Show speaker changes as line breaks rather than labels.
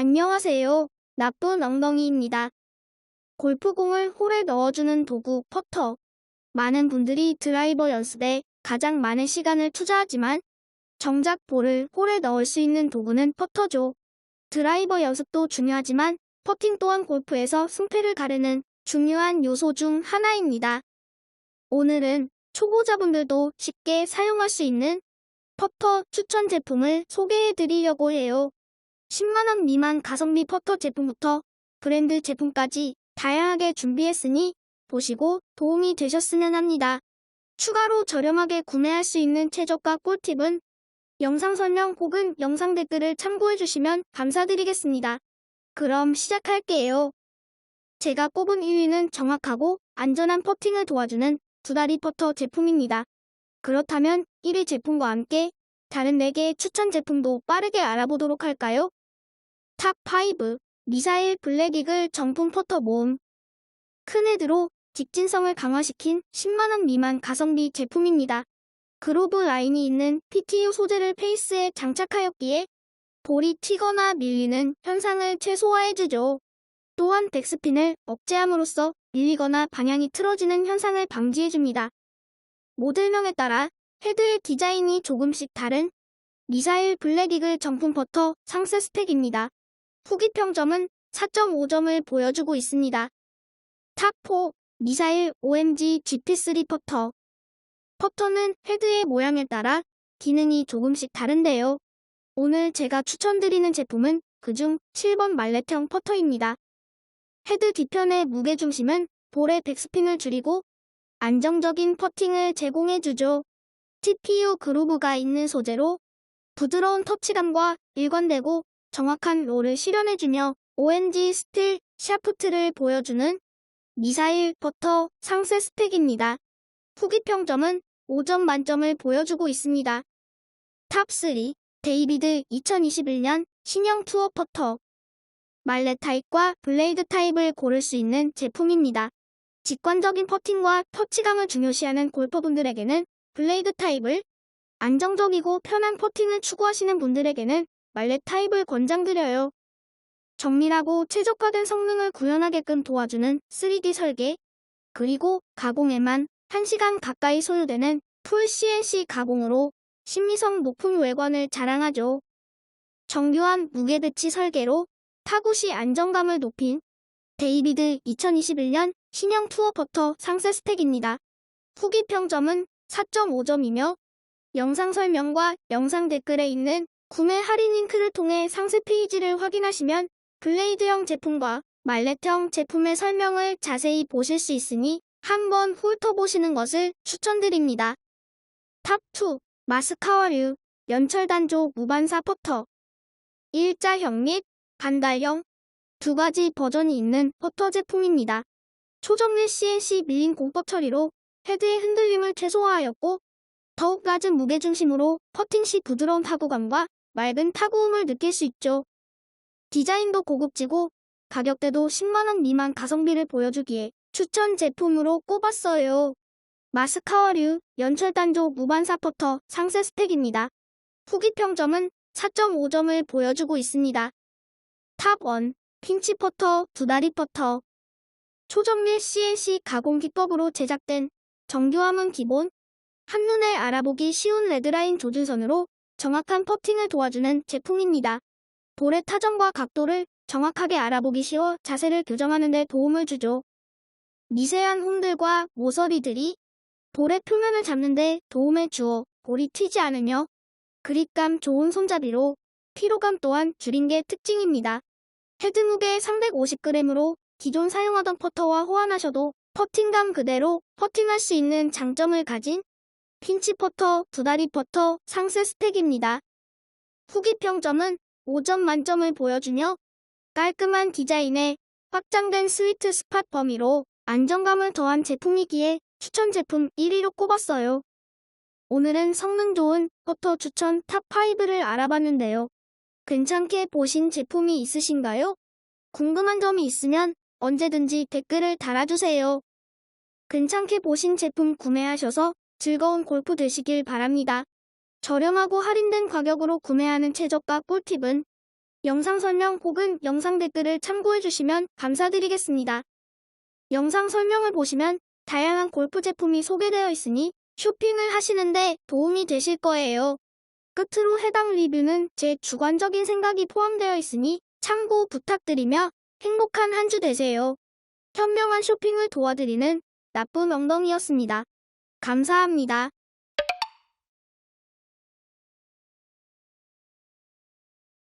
안녕하세요. 나쁜 엉덩이입니다. 골프공을 홀에 넣어주는 도구 퍼터. 많은 분들이 드라이버 연습에 가장 많은 시간을 투자하지만 정작 볼을 홀에 넣을 수 있는 도구는 퍼터죠. 드라이버 연습도 중요하지만 퍼팅 또한 골프에서 승패를 가르는 중요한 요소 중 하나입니다. 오늘은 초보자분들도 쉽게 사용할 수 있는 퍼터 추천 제품을 소개해 드리려고 해요. 10만원 미만 가성비 퍼터 제품부터 브랜드 제품까지 다양하게 준비했으니 보시고 도움이 되셨으면 합니다. 추가로 저렴하게 구매할 수 있는 최저가 꿀팁은 영상 설명 혹은 영상 댓글을 참고해 주시면 감사드리겠습니다. 그럼 시작할게요. 제가 꼽은 1위는 정확하고 안전한 퍼팅을 도와주는 두다리 퍼터 제품입니다. 그렇다면 1위 제품과 함께 다른 4개의 추천 제품도 빠르게 알아보도록 할까요? 탑5 미사일 블랙이글 정품 퍼터 모음 큰 헤드로 직진성을 강화시킨 10만원 미만 가성비 제품입니다. 그로브 라인이 있는 PTU 소재를 페이스에 장착하였기에 볼이 튀거나 밀리는 현상을 최소화해주죠. 또한 백스핀을 억제함으로써 밀리거나 방향이 틀어지는 현상을 방지해줍니다. 모델명에 따라 헤드의 디자인이 조금씩 다른 미사일 블랙이글 정품 버터 상세 스펙입니다. 후기 평점은 4.5점을 보여주고 있습니다. 탑4 미사일 OMG GP3 퍼터 퍼터는 헤드의 모양에 따라 기능이 조금씩 다른데요. 오늘 제가 추천드리는 제품은 그중 7번 말렛형 퍼터입니다. 헤드 뒤편의 무게중심은 볼의 백스핀을 줄이고 안정적인 퍼팅을 제공해주죠. TPU 그루브가 있는 소재로 부드러운 터치감과 일관되고 정확한 롤을 실현해주며 ONG 스틸 샤프트를 보여주는 미사일 버터 상세 스펙입니다. 후기 평점은 5점 만점을 보여주고 있습니다. 탑3 데이비드 2021년 신형 투어 퍼터 말렛 타입과 블레이드 타입을 고를 수 있는 제품입니다. 직관적인 퍼팅과 터치감을 중요시하는 골퍼분들에게는 블레이드 타입을 안정적이고 편한 퍼팅을 추구하시는 분들에게는 말렛 타입을 권장드려요. 정밀하고 최적화된 성능을 구현하게끔 도와주는 3D 설계, 그리고 가공에만 1시간 가까이 소요되는 풀 CNC 가공으로 신미성 높은 외관을 자랑하죠. 정교한 무게 배치 설계로 타구 시 안정감을 높인 데이비드 2021년 신형 투어 버터 상세 스택입니다. 후기 평점은 4.5점이며 영상 설명과 영상 댓글에 있는 구매 할인 링크를 통해 상세 페이지를 확인하시면 블레이드형 제품과 말렛형 제품의 설명을 자세히 보실 수 있으니 한번 훑어보시는 것을 추천드립니다. 탑2 마스카와류 연철단조 무반사 퍼터 일자형 및 반달형 두 가지 버전이 있는 퍼터 제품입니다. 초정밀 CNC 밀린 공법 처리로 헤드의 흔들림을 최소화하였고 더욱 낮은 무게중심으로 퍼팅 시 부드러운 타구감과 맑은 타구음을 느낄 수 있죠. 디자인도 고급지고 가격대도 10만원 미만 가성비를 보여주기에 추천 제품으로 꼽았어요. 마스카와류 연철단조 무반사 퍼터 상세 스펙입니다. 후기 평점은 4.5점을 보여주고 있습니다. 탑1 핀치 퍼터 두 다리 퍼터 초정밀 CNC 가공 기법으로 제작된 정교함은 기본 한눈에 알아보기 쉬운 레드라인 조준선으로 정확한 퍼팅을 도와주는 제품입니다. 볼의 타점과 각도를 정확하게 알아보기 쉬워 자세를 교정하는 데 도움을 주죠. 미세한 홈들과 모서리들이 볼의 표면을 잡는 데 도움을 주어 볼이 튀지 않으며 그립감 좋은 손잡이로 피로감 또한 줄인 게 특징입니다. 헤드 무게 350g으로 기존 사용하던 퍼터와 호환하셔도 퍼팅감 그대로 퍼팅할 수 있는 장점을 가진 핀치 퍼터, 두다리 퍼터 상세 스택입니다. 후기 평점은 5점 만점을 보여주며 깔끔한 디자인에 확장된 스위트 스팟 범위로 안정감을 더한 제품이기에 추천 제품 1위로 꼽았어요. 오늘은 성능 좋은 퍼터 추천 탑5를 알아봤는데요. 괜찮게 보신 제품이 있으신가요? 궁금한 점이 있으면 언제든지 댓글을 달아주세요. 괜찮게 보신 제품 구매하셔서 즐거운 골프 되시길 바랍니다. 저렴하고 할인된 가격으로 구매하는 최저가 꿀팁은 영상 설명 혹은 영상 댓글을 참고해 주시면 감사드리겠습니다. 영상 설명을 보시면 다양한 골프 제품이 소개되어 있으니 쇼핑을 하시는데 도움이 되실 거예요. 끝으로 해당 리뷰는 제 주관적인 생각이 포함되어 있으니 참고 부탁드리며 행복한 한 주 되세요. 현명한 쇼핑을 도와드리는 나쁜 엉덩이였습니다. 감사합니다.